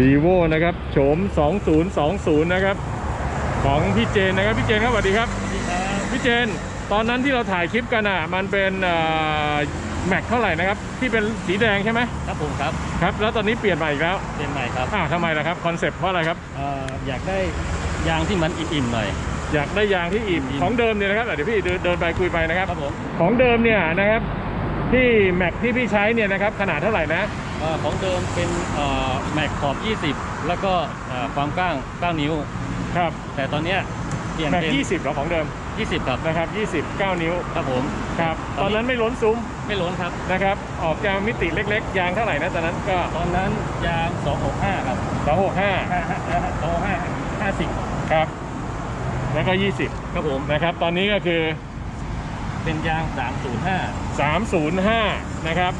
รีโวนะครับโฉม 2020 นะครับ ของพี่เจนนะครับ พี่เจนครับสวัสดีครับ พี่เจน ตอนนั้นที่เราถ่ายคลิปกันอะ มันเป็นแม็กเท่าไหร่นะครับ ที่เป็นสีแดงใช่ไหมครับผมครับ ครับ แล้วตอนนี้เปลี่ยนใหม่อีกแล้ว เป็นใหม่ครับอ่าทำไมล่ะครับคอนเซปต์เพราะอะไรครับเอ่ออยากได้ยางที่มันอิ่มๆหน่อย อยากได้ยางที่อิ่มอิ่มของเดิมเนี่ยนะครับอะเดี๋ยวพี่เดินเดินไปคุยไปนะครับครับผมของเดิมเนี่ยนะครับที่แม็กที่พี่ใช้เนี่ยนะครับขนาดเท่าไหร่นะเอ่อ ของเดิมเป็นเอ่อแม็กขอบ 20 แล้วก็เอ่อความกว้าง 9 นิ้ว ครับ แต่ตอนเนี้ยเปลี่ยนแม็กเป็น 20เหรอของเดิม 20 ครับ นะครับ 20 9 นิ้ว ครับผม ครับตตออนนนี้นั้นไม่ล้นซุ้ม ไม่ล้นครับ นะครับ ออกจะมิติเล็กๆ ยางเท่าไหร่นะตอนนั้นก็ ตอนนั้นยาง 265 ครับ 265 265 50 ครับ แล้วก็ครับผม20นะครับ ตอนนี้ก็คือ เป็นยาง 305 305 นะครับ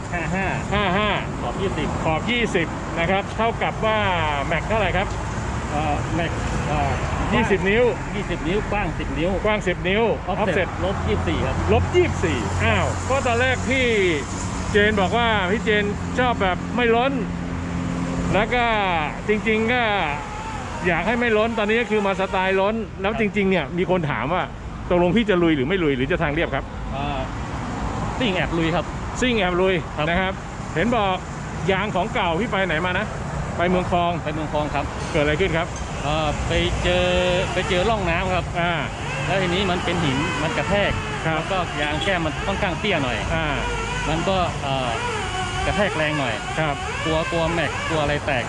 55 55 ขอบ 20 ขอบ 20 นะครับ เท่ากับว่าแม็กเท่าไหร่ครับเอ่อแม็กเอ่อ20 นิ้ว 20 นิ้วกว้าง 10 นิ้วกว้าง 10 นิ้วออฟ offset เซ็ตลบ 24 ครับลบ 24 อ้าว ก็ตอนแรกพี่เจนบอกว่าพี่เจนชอบแบบไม่ล้น แล้วก็จริง ๆ ก็อยากให้ไม่ล้นตอนนี้ก็คือมาสไตล์ล้น แล้วจริง ๆ เนี่ยมีคนถามว่าตกลงพี่จะลุยหรือไม่ลุยหรือจะทางเรียบครับ เอ่อสิ่งแอบลุยครับ ซิ่งแอบลุยครับนะครับ เห็นบอกยางของเก่าพี่ไปไหนมานะ ไปเมืองคลองไปเมืองคลองครับเกิดอะไรขึ้นครับเอ่อไปเจอไปเจอร่องน้ำครับ อ่า แล้วทีนี้มันเป็นหินมันกระแทกครับแล้วก็ยางแก้มมันค่อนข้างเตี้ยหน่อย อ่ามันก็เอ่อกระแทกแรงหน่อยครับกลัวกลัวแม็กกลัวอะไรแตก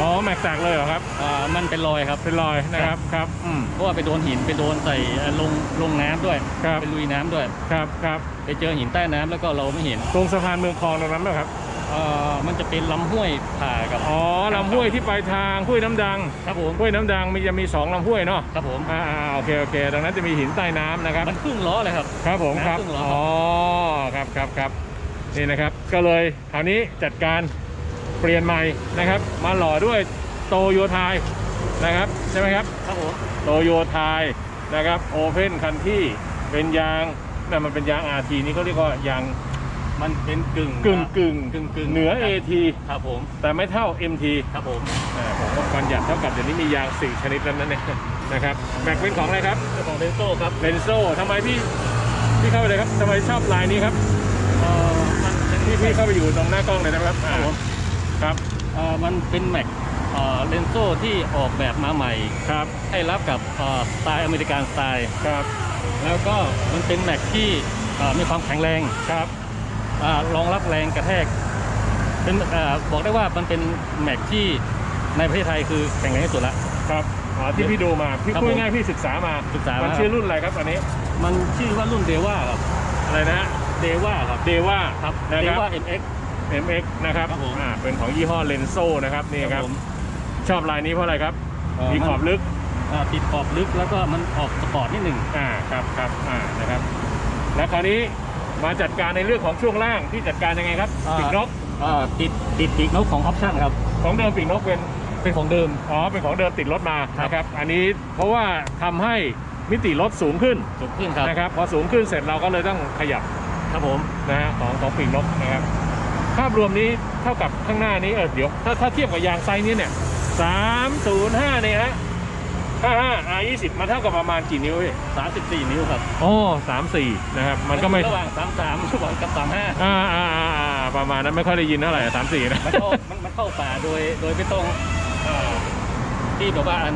อ๋อแม็กแตกเลยเหรอครับเอ่อมันเป็นรอยครับ เป็นรอยนะครับครับอืม เพราะว่าไปโดนหินไปโดนใส่เอ่อลงลงน้ำด้วยครับ ไปลุยน้ำด้วย ครับครับไปเจอหินใต้น้ำแล้วก็เราไม่เห็นตรงสะพานเมืองคลองตรงนั้นไหมครับเอ่อมันจะเป็นลำห้วยผ่ากับอ๋อลำห้วยที่ปลายทางห้วยน้ำดังครับผมห้วยน้ำดังมีจะมีสองลำห้วยเนาะครับผมอ่าอ่าโอเคโอเคดังนั้นจะมีหินใต้น้ำนะครับ มันครึ่งล้อเลยครับ ครับผมครับ น้ำครึ่งล้ออ๋อ๋อ ครับครับครับนี่นะครับ ก็เลยคราวนี้จัดการ เปลี่ยนใหม่นะครับ มาหล่อด้วยโตโยไทยนะครับใช่ไหมครับครับผมโตโยไทยนะครับโอเพนคันที่เป็นยางนั่นมันเป็นยาง RT นี่เขาเรียกว่ายางมันเป็นกึ่งกึ่งกึ่งกึ่งกึ่งเหนือ AT ครับผม แต่ไม่เท่า MT ครับผมอ่าผมว่าบัญญัติเท่ากับเดี๋ยวนี้มียางสี่ชนิดแล้วนั่นเองนะครับแม็กเป็นของอะไรครับเจ้าของเรนโซ่ครับเลนโซ่ทำไมพี่พี่เข้าไปเลยครับทำไมชอบลายนี้ครับเอ่อมันเป็นพี่พี่เข้าไปอยู่ตรงหน้ากล้องเลยนะครับครับผม ครับเอ่อมันเป็นแม็กเอ่อเลนโซ่ที่ออกแบบมาใหม่ครับให้รับกับเอ่อสไตล์อเมริกันสไตล์ครับแล้วก็มันเป็นแม็กที่เอ่อมีความแข็งแรงครับอ่ารองรับแรงกระแทกเป็นเอ่อบอกได้ว่ามันเป็นแม็กที่ในประเทศไทยคือแข็งแรงที่สุดละครับอ๋อที่พี่ดูมาพี่ครับพูดผมง่ายๆพี่ศึกษามาศึกษามามันชื่อรุ่นอะไรครับอันนี้ มันชื่อว่ารุ่นเดว่าครับอะไรนะเดว่าครับเดว่าครับนะเดครับว่า MX MX นะครับครับผมอ่าเป็นของยี่ห้อเลนโซนะครับนี่ครับ ผม ชอบลายนี้เพราะอะไรครับ เอ่อมีขอบลึก อ่าติดขอบลึกแล้วก็มันออกสปอร์ตนิดหนึ่ง อ่าครับครับอ่านะครับ แล้วคราวนี้มาจัดการในเรื่องของช่วงล่างที่จัดการยังไงครับปีกนกอ่าติดติดปีกนกของออปชั่นครับ ของเดิมปีกนกเป็นเป็นของเดิม อ๋อเป็นของเดิมติดรถมาครับ นะครับ อันนี้เพราะว่าทำให้มิติรถสูงขึ้นสูงขึ้นครับ นะครับพอสูงขึ้นเสร็จเราก็เลยต้องขยับครับผมนะฮะของของปีกนกนะครับ ภาพรวมนี้เท่ากับข้างหน้านี้เออเดี๋ยวถ้าถ้าเทียบกับยางไซส์นี้เนี่ย305เนี่ยฮะ55 R20 มันเท่ากับประมาณกี่นิ้วพี่34นิ้วครับโอ้สามสี่นะครับมันก็ไม่ระหว่าง33ระหว่างกับ35อ่าอ่าอ่าอ่าประมาณนั้นไม่ค่อยได้ยินเท่าไหร่สามสี่นะมันเข้ามันมันเข้าป่าโดยโดยไม่ต้องเอ่อที่แบบว่าอัน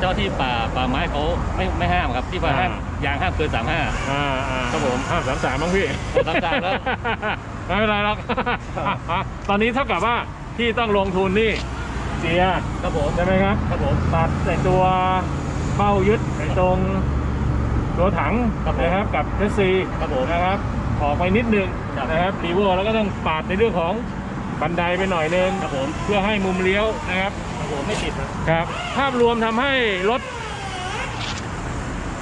เจ้าที่ป่าป่าไม้เขาไม่ไม่ห้ามครับที่ว่าห้ามยางห้ามเกิน35อ่าอ่าครับผมห้าสามสามบ้างพี่33แล้ว ไม่เป็นไรหรอก ตอนนี้เท่ากับว่าที่ต้องลงทุนนี่เจียร์ครับผมใช่ไหมครับ ครับผมตัดใส่ตัวเป้ายึดไอ้ตรงตัวถังครับผมนะครับกับเทสซีครับผม นะครับ ออกไปนิดนึงครับ นะครับรีโวแล้วก็ต้องปาดในเรื่องของบันไดไปหน่อยนึงครับผมเพื่อให้มุมเลี้ยวนะครับ ครับผมไม่ติดครับครับ ภาพรวมทำให้รถ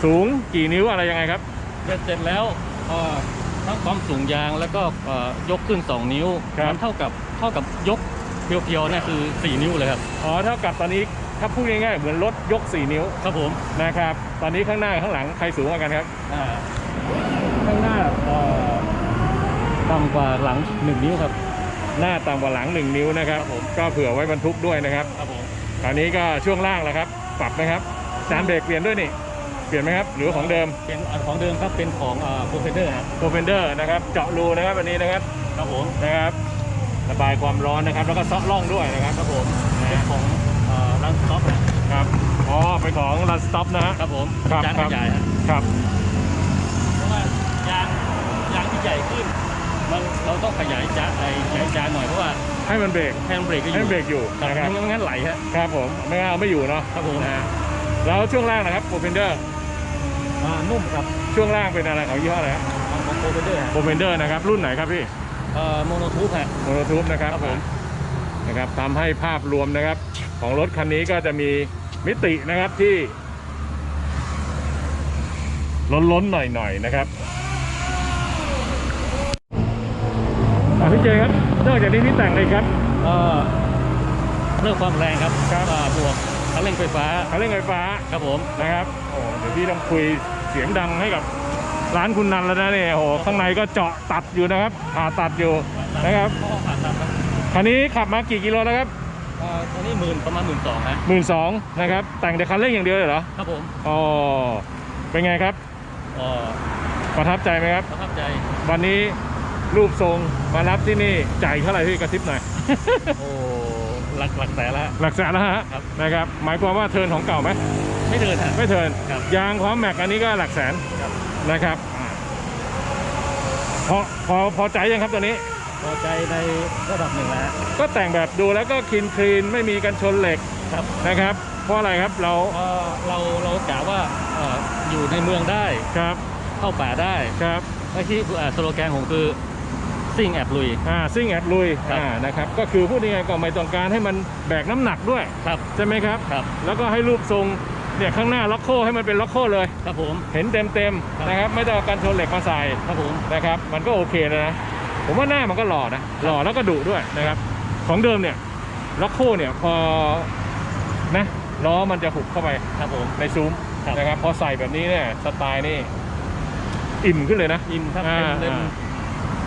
สูงกี่นิ้วอะไรยังไงครับ เสร็จเสร็จแล้วเอ่อ ทั้งความสูงยางแล้วก็เอ่อยกขึ้น 2 นิ้วครับ มัเท่ากับเท่ากับยกเพียวๆเนี่ยคือ 4 นิ้วเลยครับอ๋อเท่ากับตอนนี้ถ้าพูดง่ายๆเหมือนรถยก 4 นิ้วครับผมนะครับ ตอนนี้ข้างหน้าข้างหลังใครสูงกว่ากันครับ อ่าข้างหน้าเอ่อต่ำกว่าหลัง 1 นิ้วครับ หน้าต่ำกว่าหลัง 1 นิ้วนะครับครับผมก็เผื่อไว้บรรทุกด้วยนะครับ ครับผม คราวนี้ก็ช่วงล่างแล้วครับ ปรับไหมครับจานเบรกเปลี่ยนด้วยนี่ เปลี่ยนไหมครับ หรือว่าของเดิมเป็นอันของเดิมครับเป็นของโปรเฟเดอร์ครับโ o เฟนเดอร์นะครับเจาะรูนะครับอันนี้นะครับครับผมนะครับระบายความร้อนนะครับ แล้วก็เซาะร่องด้วยนะครับครับผมนะเป็นฮะของรันสต็อปนะครับอ๋อเป็นของรันสต็อปนะฮะครับผมครับยางครัขบยายฮะครับเพราะว่ายางยางที่ใหญ่ขึ้นมันเราต้องขยายจานไอ้ขยายจานหน่อยเพราะว่าให้มันเบรกให้มันเบรกก็อให้ยู่มันเบรกอยู่ครับนะครับไม่งั้นไหลฮะครับผมไม่งั้นเอาไม่อยู่เนาะครับผมนะฮะแล้วช่วงล่างนะครับโ o เฟนเดอร์ อ่านุ่มครับช่วงล่างเป็นอะไรของยี่ห้ออะไรครับของโปรเฟเดอร์ฮะโ o เฟนเดอร์นะครับ รุ่นไหนครับพี่เอ่อโมโนทูปฮะโมโนทูบนะครับครับผมนะครับทำให้ภาพรวมนะครับ ของรถคันนี้ก็จะมีมิตินะครับที่ ล้นๆหน่อยๆนะครับอะพี่เจครับนอกจากนี้พี่แต่งอะไรครับเอ่อเรื่องความแรงครับครับอ่าบวกคันเร่งไฟฟ้าคันเร่งไฟฟ้าครับผมนะครับโอ้เดี๋ยวพี่ต้องคุยเสียงดังให้กับร้านคุณนันแล้วนะเนี่ยโอ้โหข้างในก็เจาะตัดอยู่นะครับผ่าตัดอยู่นะครับห้องผ่าตัดครับคันนี้ขับมากี่กิโลแล้วครับเอ่อตัวนี้หมื่นประมาณหมื่นสองฮะหมื่นสองนะครับ แต่งแต่คันเร่งอย่างเดียวเลยเหรอครับผมอ๋อเป็นไงครับ เอ่อประทับใจไหมครับ ประทับใจ วันนี้รูปทรงมารับที่นี่จ่ายเท่าไหร่พี่กระซิบหน่อย โอ้หลักหลักแสนละ หลักแสนแล้วฮะครับ นะครับ หมายความว่าเทิร์นของเก่าไหม ไม่เดินฮะ ไม่เทิร์นครับ ยางพร้อมแม็กอันนี้ก็หลักแสนครับนะครับอ่าพอพอพอใจยังครับตัวนี้ พอใจในระดับหนึ่งแล้วฮะก็แต่งแบบดูแล้วก็คลีนคลีนไม่มีกันชนเหล็กครับนะครับ เพราะอะไรครับเราเอ่อเราเรากะว่าเอ่ออยู่ในเมืองได้ครับเข้าป่าได้ครับและที่เอ่อสโลแกนผมคือซิ่งแอบลุย อ่าซิ่งแอดลุยครับ อ่านะครับก็คือพูดยังไงก็ไม่ต้องการให้มันแบกน้ำหนักด้วย ครับ ใช่ไหมครับ ครับ แล้วก็ให้รูปทรง เนี่ยข้างหน้าล็อกโคให้มันเป็นล็อกโคเลย ครับผม เห็นเต็มเต็มๆครับนะครับไม่ต้องเอากันชนเหล็กมาใส่ครับผมนะครับมันก็โอเคแล้วนะผมว่าหน้ามันก็หล่อนะหล่อแล้วก็ดุด้วยนะครับ ของเดิมเนี่ยล็อกโคเนี่ยพอนะล้อมันจะหุบเข้าไปครับผมในซุ้มครับนะครับพอใส่แบบนี้เนี่ยสไตล์นี่อิ่มขึ้นเลยนะอินครับอ่าเต็มเต็ม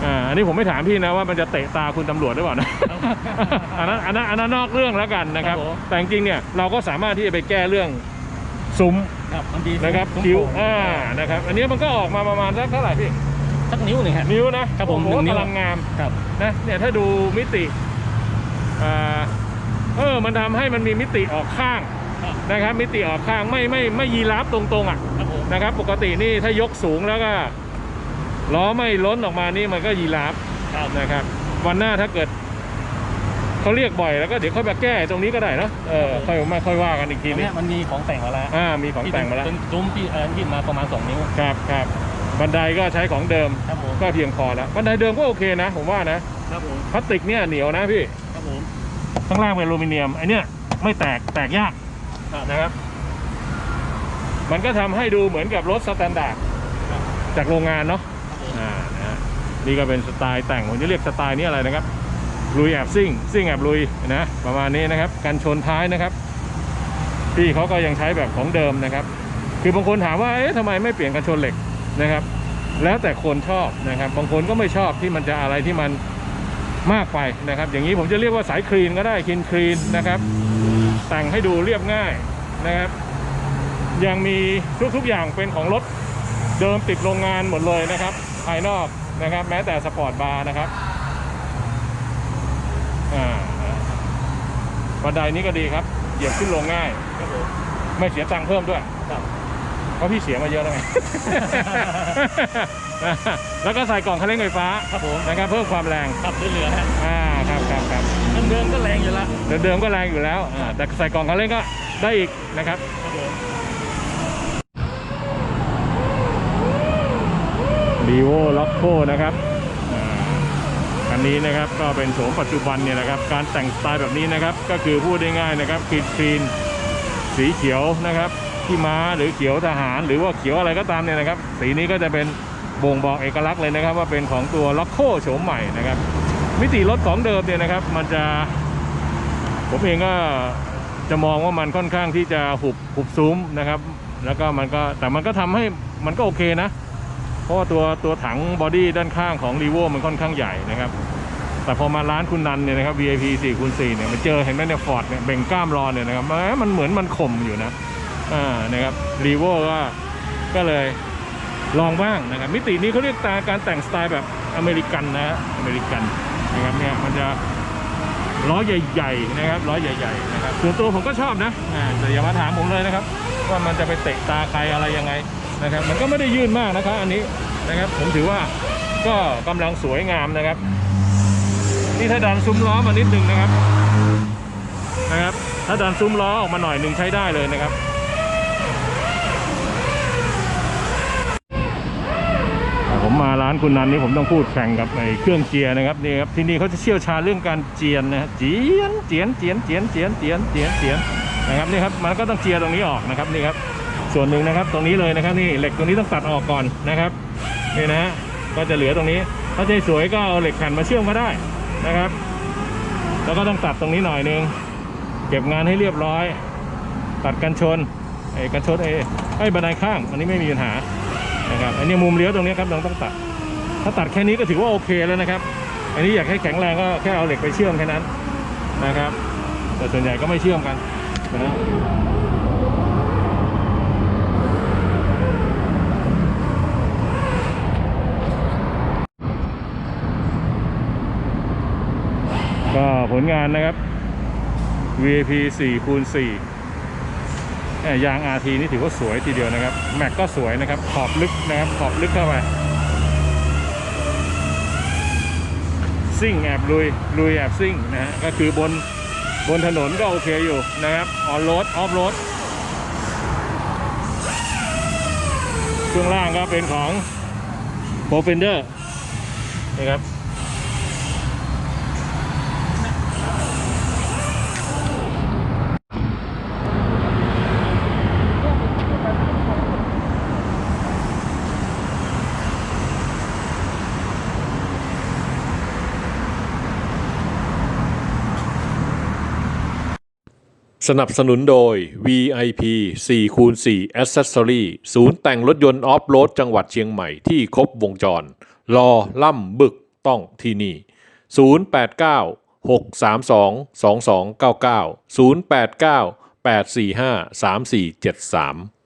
อ่าอันนี้ผมไม่ถามพี่นะว่ามันจะเตะตาคุณตำรวจหรือเปล่านะครับอันนั้นอันนั้นอันนั้นนอกเรื่องแล้วกันนะครับครับผมแต่จริงๆเนี่ยเราก็สามารถที่จะไปแก้เรื่อง ซุ้มครับมันดีนะครับซุ้มคิ้วโป่งอ่านะครับ อันนี้มันก็ออกมาประมาณสักเท่าไหร่พี่สักนิ้วหนึ่งฮะนิ้วนะครับผมโอ้โหหนึ่งนิ้วกำลังงามครับ นะเนี่ยถ้าดูมิติอ่าเออมันทำให้มันมีมิติออกข้างครับ นะครับ มิติออกข้างไม่ไม่ไม่ยีราฟตรงๆอะ ครับผมนะครับปกตินี่ถ้ายกสูงแล้วก็ล้อไม่ล้นออกมานี่มันก็ยีราฟครับนะครับ วันหน้าถ้าเกิด เขาเรียกบ่อยแล้วก็เดี๋ยวค่อยมาแก้ตรงนี้ก็ได้เนอะเออค่อยมาค่อยว่ากันอีกทีทีนึนี้งมันมีของแต่งมาแล้วอ่ามีของแต่งมาแล้วเป็นซุ้มที่เอ่อที่มาประมาณ 2 นิ้วครับครับบันไดก็ใช้ของเดิมครับผมก็เพียงพอแล้วบันไดเดิมก็โอเคนะ ผมว่านะครับผมพลาสติกเนี่ยเหนียวนะพี่ครับผมข้างล่างเป็นอลูมิเนียมไอเนี้ยไม่แตกแตกยากครับนะครับ มันก็ทำให้ดูเหมือนกับรถสแตนดาร์ดครับจากโรงงานเนาะครับผมอ่านะฮะนี่ก็เป็นสไตล์แต่งผมจะเรียกสไตล์นี้อะไรนะครับ ลุยแอบซิ่งซิ่งแอบลุยนะประมาณนี้นะครับกันชนท้ายนะครับพี่เขาก็ยังใช้แบบของเดิมนะครับ คือบางคนถามว่าเอ๊ะทำไมไม่เปลี่ยนกันชนเหล็กนะครับ แล้วแต่คนชอบนะครับ บางคนก็ไม่ชอบที่มันจะอะไรที่มันมากไปนะครับ อย่างนี้ผมจะเรียกว่าสายคลีนก็ได้คลีนคลีนนะครับ แต่งให้ดูเรียบง่ายนะครับ ยังมีทุกๆอย่างเป็นของรถเดิมติดโรงงานหมดเลยนะครับ ภายนอกนะครับ แม้แต่สปอร์ตบาร์นะครับอ่า บันไดนี้ก็ดีครับ เหยียบขึ้นลงง่าย ครับผมไม่เสียตังค์เพิ่มด้วย ครับเพราะพี่เสียมาเยอะแล้วไง แล้วก็ใส่กล่องคันเร่งไฟฟ้าครับผมนะครับเพิ่มความแรง ขับเหลือๆฮะอ่า ครับครับครับเดิมๆก็แรงอยู่ละเดิมๆก็แรงอยู่แล้วอ่าแต่ใส่กล่องคันเร่งก็ได้อีกนะครับ ครับผมรีโวล็อกโคนะครับอ่าอั นี้นะครับ ก็เป็นโฉมปัจจุบันเนี่ยนะครับ การแต่งสไตล์แบบนี้นะครับ ก็คือพูดได้ง่ายนะครับคลีนคลีนสีเขียวนะครับที่ม้าหรือเขียวทหาร หรือว่าเขียวอะไรก็ตามเนี่ยนะครับ สีนี้ก็จะเป็นบ่งบอกเอกลักษณ์เลยนะครับ ว่าเป็นของตัวล็อกโคโฉมใหม่นะครับ มิติรถของเดิมเนี่ยนะครับ มันจะ ผมเองก็จะมองว่ามันค่อนข้างที่จะหุบหุบซุ้มนะครับ แล้วก็มันก็แต่มันก็ทำให้มันก็โอเคนะ ราะว่าตัวตัวถังบอดี้ด้านข้างของรีโวมันค่อนข้างใหญ่นะครับ แต่พอมาร้านคุณนันเนี่ยนะครับ VIP 4คูณ4เนี่ยมาเจอเห็นไหมเนี่ยฟอร์ดเนี่ยเบ่งกล้ามรอเนี่ยนะครับแหมมันเหมือนมันข่มอยู่นะอ่านะครับรีโวก็ก็เลยลองบ้างนะครับ มิตินี้เขาเรียกตาการแต่งสไตล์แบบอเมริกันนะฮะอเมริกันนะครับเนี่ยมันจะล้อใหญ่ๆนะครับล้อใหญ่ๆนะครับส่วนตัวผมก็ชอบนะแต่อย่ามาถามผมเลยนะครับ ว่ามันจะไปเตะตาใครอะไรยังไง นะครับมันก็ไม่ได้ยื่นมากนะครับอันนี้นะครับผมถือว่าก็กำลังสวยงามนะครับ นี่ถ้าดันซุ้มล้อมานิดนึงนะครับนะครับ ถ้าดันซุ้มล้อออกมาหน่อยหนึ่งใช้ได้เลยนะครับผมมาร้านคุณนันนี่ผมต้องพูดแข่งกับไอ้เครื่องเจียร์นะครับนี่ครับที่นี่เขาจะเชี่ยวชาญเรื่องการเจียนนะเจียนเจียนเจียนเจียนเจียนเจียนเจียนเจียนนะครับนี่ครับมันก็ต้องเจียตรงนี้ออกนะครับนี่ครับ ส่วนหนึ่งนะครับตรงนี้เลยนะครับนี่เหล็กตรงนี้ต้องตัดออกก่อนนะครับนี่นะฮะก็จะเหลือตรงนี้ ถ้าใจสวยก็เอาเหล็กแผ่นมาเชื่อมก็ได้นะครับ แล้วก็ต้องตัดตรงนี้หน่อยนึงเก็บงานให้เรียบร้อย ตัดกันชนไอ้กันชนไอ้ไอ้บันไดข้างอันนี้ไม่มีปัญหานะครับอันนี้มุมเลี้ยวตรงนี้ครับเราต้องตัด ถ้าตัดแค่นี้ก็ถือว่าโอเคแล้วนะครับ อันนี้อยากให้แข็งแรงก็แค่เอาเหล็กไปเชื่อมแค่นั้นนะครับ แต่ส่วนใหญ่ก็ไม่เชื่อมกันนะ ก็ผลงานนะครับ VAP 4คูณ4ยาง RT นี่ถือว่าสวยทีเดียวนะครับ แม็กก็สวยนะครับ ขอบลึกนะครับ ขอบลึกเข้าไปซิ่งแอบลุย ลุยแอบซิ่งนะฮะก็คือบนบนถนนก็โอเคอยู่นะครับ ออนโรดออฟโรดช่วงล่างก็เป็นของ p r o f e n d e r นะครับ สนับสนุนโดย VIP 4คูณ4 Accessory ศูนย์แต่งรถยนต์ออฟโรดจังหวัดเชียงใหม่ที่ครบวงจร รอล่ำบึกต้องที่นี่ 089 632 2299 089 845 3473